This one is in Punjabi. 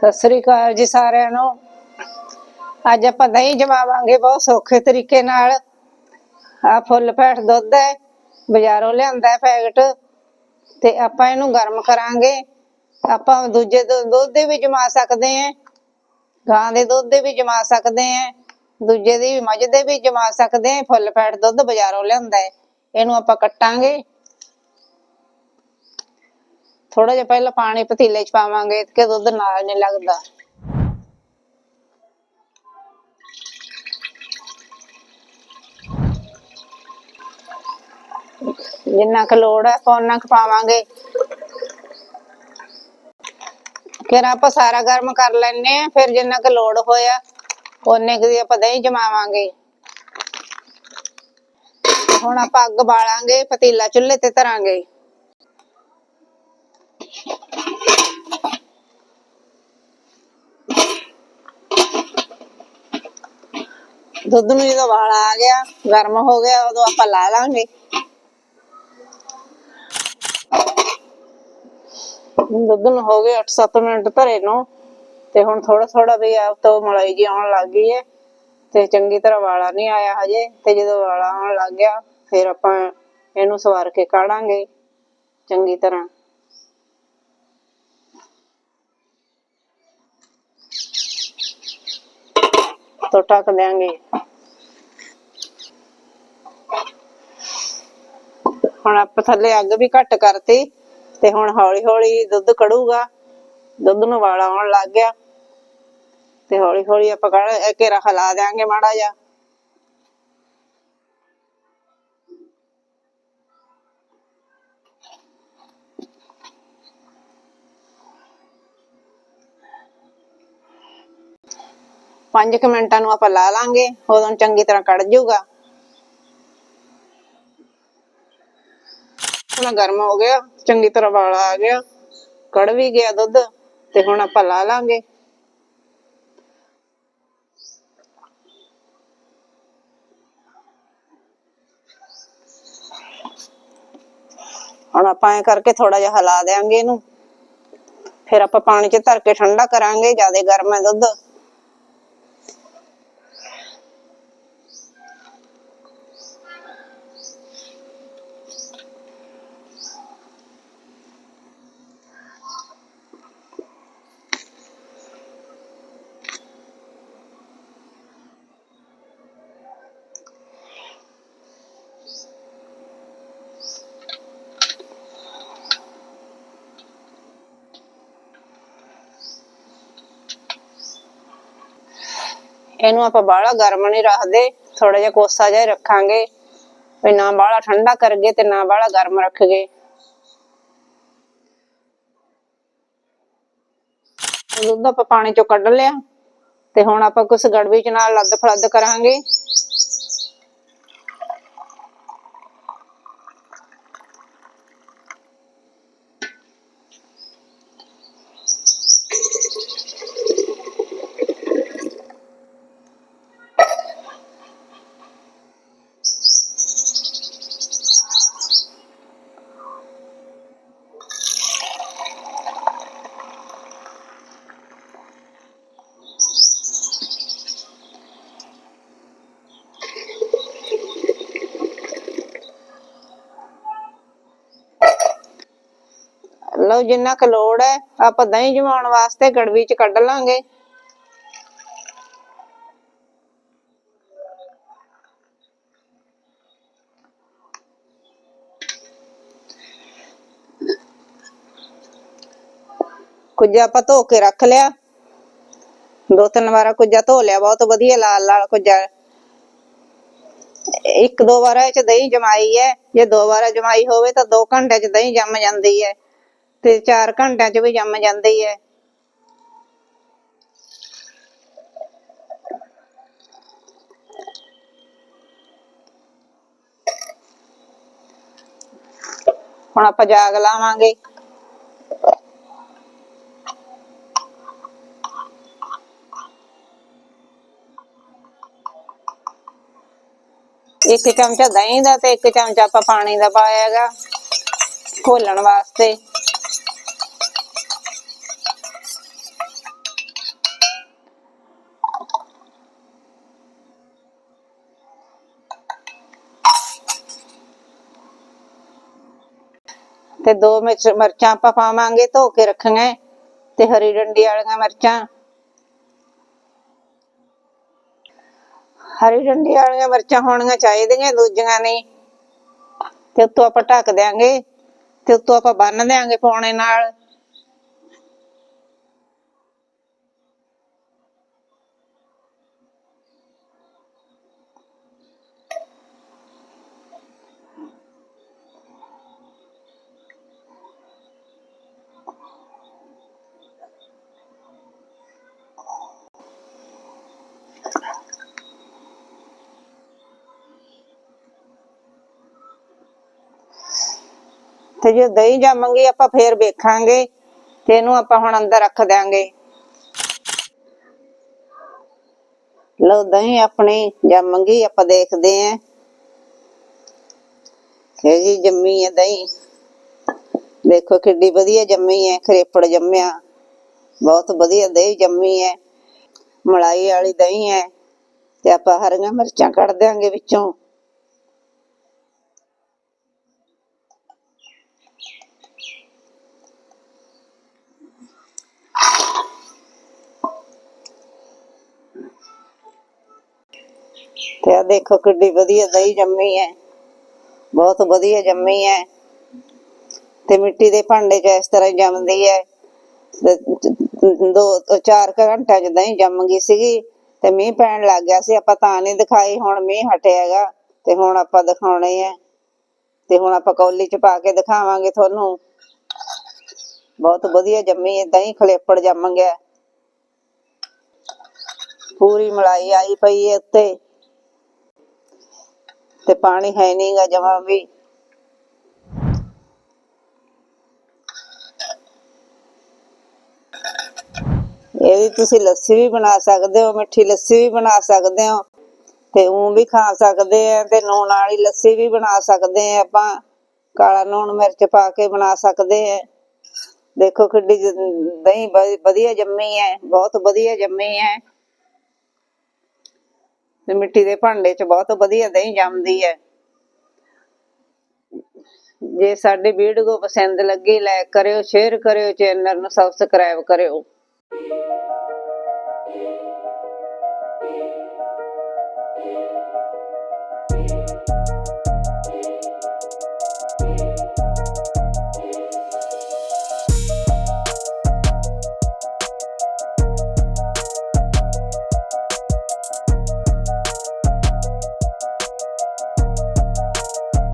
ਸਤਿ ਸ੍ਰੀ ਅਕਾਲ ਜੀ ਸਾਰਿਆਂ ਨੂੰ। ਅੱਜ ਆਪਾਂ ਦਹੀਂ ਜਮਾਵਾਂਗੇ ਬਹੁਤ ਸੌਖੇ ਤਰੀਕੇ ਨਾਲ। ਆ ਫੁੱਲ ਫੈਟ ਦੁੱਧ ਹੈ, ਬਾਜ਼ਾਰੋਂ ਲਿਆਂਦਾ ਪੈਕਟ। ਤੇ ਆਪਾਂ ਇਹਨੂੰ ਗਰਮ ਕਰਾਂਗੇ। ਆਪਾਂ ਦੂਜੇ ਦੁ- ਦੁੱਧ ਦੇ ਵੀ ਜਮਾ ਸਕਦੇ ਹਾਂ। ਗਾਂ ਦੇ ਦੁੱਧ ਦੇ ਵੀ ਜਮਾ ਸਕਦੇ ਹਾਂ। ਦੂਜੇ ਦੇ ਵੀ ਮੱਝ ਦੇ ਵੀ ਜਮਾ ਸਕਦੇ ਹਾਂ। ਫੁੱਲ ਫੈਟ ਦੁੱਧ ਬਾਜ਼ਾਰੋਂ ਲਿਆਂਦਾ ਹੈ। ਇਹਨੂੰ ਆਪਾਂ ਕੱਟਾਂਗੇ। ਥੋੜਾ ਜਿਹਾ ਪਹਿਲਾਂ ਪਾਣੀ ਪਤੀਲੇ ਚ ਪਾਵਾਂਗੇ ਕਿ ਦੁੱਧ ਨਾਲ ਨਹੀਂ ਲੱਗਦਾ। ਜਿੰਨਾ ਕੁ ਲੋੜ ਹੈ ਆਪਾਂ ਕੁ ਪਾਵਾਂਗੇ। ਫਿਰ ਆਪਾਂ ਸਾਰਾ ਗਰਮ ਕਰ ਲੈਣੇ ਆ ਫਿਰ ਜਿੰਨਾ ਕੁ ਲੋੜ ਹੋਇਆ ਉਹਨੇ ਕੁ ਦੀ ਆਪਾਂ ਦਹੀਂ ਜਮਾਵਾਂਗੇ। ਹੁਣ ਆਪਾਂ ਅੱਗ ਬਾਲਾਂਗੇ, ਪਤੀਲਾ ਚੁੱਲ੍ਹੇ ਤੇ ਧਰਾਂਗੇ। ਦੁੱਧ ਨੂੰ ਜਦੋਂ ਵਾਲ ਆ ਗਿਆ, ਗਰਮ ਹੋ ਗਿਆ, ਉਦੋਂ ਆਪਾਂ ਲਾ ਲਾਂਗੇ। ਦੁੱਧ ਨੂੰ ਹੋ ਗਏ 8-7 ਮਿੰਟ ਧਰੇ ਨੂੰ, ਤੇ ਹੁਣ ਥੋੜਾ ਥੋੜਾ ਵੀ ਆਪ ਤੋਂ ਮਲਾਈ ਜੀ ਆਉਣ ਲੱਗ ਗਈ ਹੈ, ਤੇ ਚੰਗੀ ਤਰ੍ਹਾਂ ਵਾਲਾ ਨਹੀਂ ਆਇਆ ਹਜੇ, ਤੇ ਜਦੋਂ ਵਾਲਾ ਆਉਣ ਲੱਗ ਗਿਆ, ਫਿਰ ਆਪਾਂ ਇਹਨੂੰ ਸਵਾਰ ਕੇ ਕਾੜਾਂਗੇ ਚੰਗੀ ਤਰ੍ਹਾਂ। ਤੋਂ ਢੱਕ ਦਿਆਂਗੇ। ਹੁਣ ਆਪਾਂ ਥੱਲੇ ਅੱਗ ਵੀ ਘੱਟ ਕਰਤੀ ਤੇ ਹੁਣ ਹੌਲੀ ਹੌਲੀ ਦੁੱਧ ਕੜੂਗਾ। ਦੁੱਧ ਨੂੰ ਵਾਲਾ ਆਉਣ ਲੱਗ ਗਿਆ। ਤੇ ਹੌਲੀ ਹੌਲੀ ਆਪਾਂ ਕੜ ਘੇਰਾ ਹਿਲਾ ਦਿਆਂਗੇ ਮਾੜਾ ਜਿਹਾ। ਪੰਜ ਕੁ ਮਿੰਟਾਂ ਨੂੰ ਆਪਾਂ ਲਾ ਲਾਂਗੇ, ਉਦੋਂ ਚੰਗੀ ਤਰ੍ਹਾਂ ਕੜ ਜਾਊਗਾ। ਹੁਣ ਗਰਮ ਹੋ ਗਿਆ, ਚੰਗੀ ਤਰ੍ਹਾਂ ਵਾਲਾ ਆ ਗਿਆ, ਕੜ ਵੀ ਗਿਆ ਦੁੱਧ, ਤੇ ਹੁਣ ਆਪਾਂ ਲਾ ਲਾਂਗੇ। ਹੁਣ ਆਪਾਂ ਐ ਕਰਕੇ ਥੋੜਾ ਜਿਹਾ ਹਿਲਾ ਦੇਾਂਗੇ ਇਹਨੂੰ। ਫਿਰ ਆਪਾਂ ਪਾਣੀ 'ਚ ਧਰ ਕੇ ਠੰਡਾ ਕਰਾਂਗੇ, ਜ਼ਿਆਦਾ ਗਰਮ ਹੈ ਦੁੱਧ। ਇਹਨੂੰ ਆਪਾਂ ਬਾਹਲਾ ਗਰਮ ਨਹੀਂ ਰੱਖਦੇ ਥੋੜਾ ਜਿਹਾ ਕੋਸਾ ਜਿਹਾ ਰੱਖਾਂਗੇ। ਵੀ ਨਾ ਬਾਹਲਾ ਠੰਡਾ ਕਰਗੇ ਤੇ ਨਾ ਬਾਹਲਾ ਗਰਮ ਰੱਖਗੇ। ਦੁੱਧ ਆਪਾਂ ਪਾਣੀ ਚੋਂ ਕੱਢ ਲਿਆ ਤੇ ਹੁਣ ਆਪਾਂ ਕੁਛ ਗੜਵੀ ਚ ਨਾਲ ਲੱਦ ਫਲੱਦ ਕਰਾਂਗੇ। ਲਓ, ਜਿੰਨਾ ਕੁ ਲੋੜ ਹੈ, ਆਪਾਂ ਦਹੀਂ ਜਮਾਉਣ ਵਾਸਤੇ ਗੜਵੀ ਚ ਕੱਢ ਲਾਂਗੇ। ਕੁਝ ਆਪਾਂ ਧੋ ਕੇ ਰੱਖ ਲਿਆ। ਦੋ ਤਿੰਨ ਵਾਰਾ ਕੁਝਾ ਧੋ ਲਿਆ, ਬਹੁਤ ਵਧੀਆ ਲਾਲ ਲਾਲ ਕੁਝਾ ਇੱਕ ਦੋ ਵਾਰਾ ਚ ਦਹੀਂ ਜਮਾਈ ਹੈ। ਜੇ ਦੋ ਵਾਰਾ ਜਮਾਈ ਹੋਵੇ ਤਾਂ 2 ਘੰਟੇ ਚ ਦਹੀਂ ਜੰਮ ਜਾਂਦੀ ਹੈ। ਤੇ 4 ਘੰਟਿਆਂ ਚ ਵੀ ਜੰਮ ਜਾਂਦੀ ਹੈ ਹੁਣ ਆਪਾਂ ਜਾਗ ਲਾਵਾਂਗੇ। ਇੱਕ ਚਮਚਾ ਦਹੀਂ ਦਾ ਤੇ ਇੱਕ ਚਮਚਾ ਆਪਾਂ ਪਾਣੀ ਦਾ ਪਾਇਆ ਹੈਗਾ ਘੋਲਣ ਵਾਸਤੇ। ਤੇ ਦੋ ਮਿਰਚ ਮਿਰਚਾਂ ਆਪਾਂ ਪਾਵਾਂਗੇ, ਧੋ ਕੇ ਰੱਖੀਆਂ ਤੇ ਹਰੀ ਡੰਡੀ ਵਾਲੀਆਂ ਮਿਰਚਾਂ। ਹਰੀ ਡੰਡੀ ਵਾਲੀਆਂ ਮਿਰਚਾਂ ਹੋਣੀਆਂ ਚਾਹੀਦੀਆਂ, ਦੂਜੀਆਂ ਨਹੀਂ। ਤੇ ਉੱਤੋਂ ਆਪਾਂ ਢੱਕ ਦਿਆਂਗੇ, ਤੇ ਉੱਤੋਂ ਆਪਾਂ ਬੰਨ ਦਿਆਂਗੇ ਪੌਣੇ ਨਾਲ। ਤੇ ਜੇ ਦਹੀਂ ਜੰਮੇਗੀ ਆਪਾਂ ਫੇਰ ਵੇਖਾਂਗੇ ਤੇ ਇਹਨੂੰ ਆਪਾਂ ਹੁਣ ਅੰਦਰ ਰੱਖ ਦਿਆਂਗੇ। ਲਓ, ਦਹੀਂ ਆਪਣੀ ਜੰਮੇਗੀ ਆਪਾਂ ਦੇਖਦੇ ਆਂ। ਇਹ ਜੀ ਜੰਮੀ ਹੈ ਦਹੀਂ। ਦੇਖੋ ਕਿੱਡੀ ਵਧੀਆ ਜੰਮੀ ਹੈ ਖਰੇਪੜ ਜੰਮਿਆ। ਬਹੁਤ ਵਧੀਆ ਦਹੀਂ ਜੰਮੀ ਹੈ ਮਲਾਈ ਵਾਲੀ ਦਹੀਂ ਹੈ ਤੇ ਆਪਾਂ ਹਰੀਆਂ ਮਿਰਚਾਂ ਕੱਢ ਦਿਆਂਗੇ ਵਿੱਚੋਂ। ਤੇ ਆ ਦੇਖੋ ਕਿੱਡੀ ਵਧੀਆ ਦਹੀਂ ਜੰਮੀ ਹੈ। ਬਹੁਤ ਵਧੀਆ ਜੰਮੀ ਹੈ। ਤੇ ਮਿੱਟੀ ਦੇ ਭਾਂਡੇ 'ਚ ਇਸ ਤਰ੍ਹਾਂ ਜੰਮਦੀ ਹੈ। ਤੇ ਦੋ ਚਾਰ ਕੁ ਘੰਟਿਆਂ 'ਚ ਦਹੀਂ ਜੰਮ ਗਈ ਸੀਗੀ ਤੇ ਮੀਂਹ ਪੈਣ ਲੱਗ ਗਿਆ ਸੀ। ਆਪਾਂ ਤਾਂ ਨਹੀਂ ਦਿਖਾਈ, ਹੁਣ ਮੀਂਹ ਹਟਿਆ ਹੈਗਾ ਤੇ ਹੁਣ ਆਪਾਂ ਦਿਖਾਉਣੇ ਆ। ਤੇ ਹੁਣ ਆਪਾਂ ਕੌਲੀ 'ਚ ਪਾ ਕੇ ਦਿਖਾਵਾਂਗੇ ਤੁਹਾਨੂੰ। ਬਹੁਤ ਵਧੀਆ ਜੰਮੀ ਹੈ। ਦਹੀਂ ਖਲੇਪੜ ਜੰਮ ਗਿਆ। ਪੂਰੀ ਮਲਾਈ ਆਈ ਪਈ ਹੈ ਉੱਤੇ। ਤੇ ਪਾਣੀ ਹੈ ਨਹੀਂਗਾ ਜਮਾ ਵੀ। ਇਹ ਤੁਸੀਂ ਲੱਸੀ ਵੀ ਬਣਾ ਸਕਦੇ ਹੋ, ਮਿੱਠੀ ਲੱਸੀ ਵੀ ਬਣਾ ਸਕਦੇ ਹੋ ਤੇ ਉਹ ਵੀ ਖਾ ਸਕਦੇ ਆ ਤੇ ਨੂਣ ਵਾਲੀ ਲੱਸੀ ਵੀ ਬਣਾ ਸਕਦੇ ਆ ਆਪਾਂ। ਕਾਲਾ ਨੂਣ ਮਿਰਚ ਪਾ ਕੇ ਬਣਾ ਸਕਦੇ ਆ। ਦੇਖੋ ਕਿੱਡੀ ਦਹੀਂ ਵਧੀਆ ਜੰਮੀ ਹੈ, ਬਹੁਤ ਵਧੀਆ ਜੰਮੀ ਹੈ। ਤੇ ਮਿੱਟੀ ਦੇ ਭਾਂਡੇ 'ਚ ਬਹੁਤ ਵਧੀਆ ਦਹੀਂ ਜੰਮਦੀ ਹੈ। ਜੇ ਸਾਡੀ ਵੀਡੀਓ ਪਸੰਦ ਲੱਗੀ ਲਾਈਕ ਕਰਿਓ ਸ਼ੇਅਰ ਕਰਿਓ ਚੈਨਲ ਨੂੰ ਸਬਸਕ੍ਰਾਈਬ ਕਰਿਓ।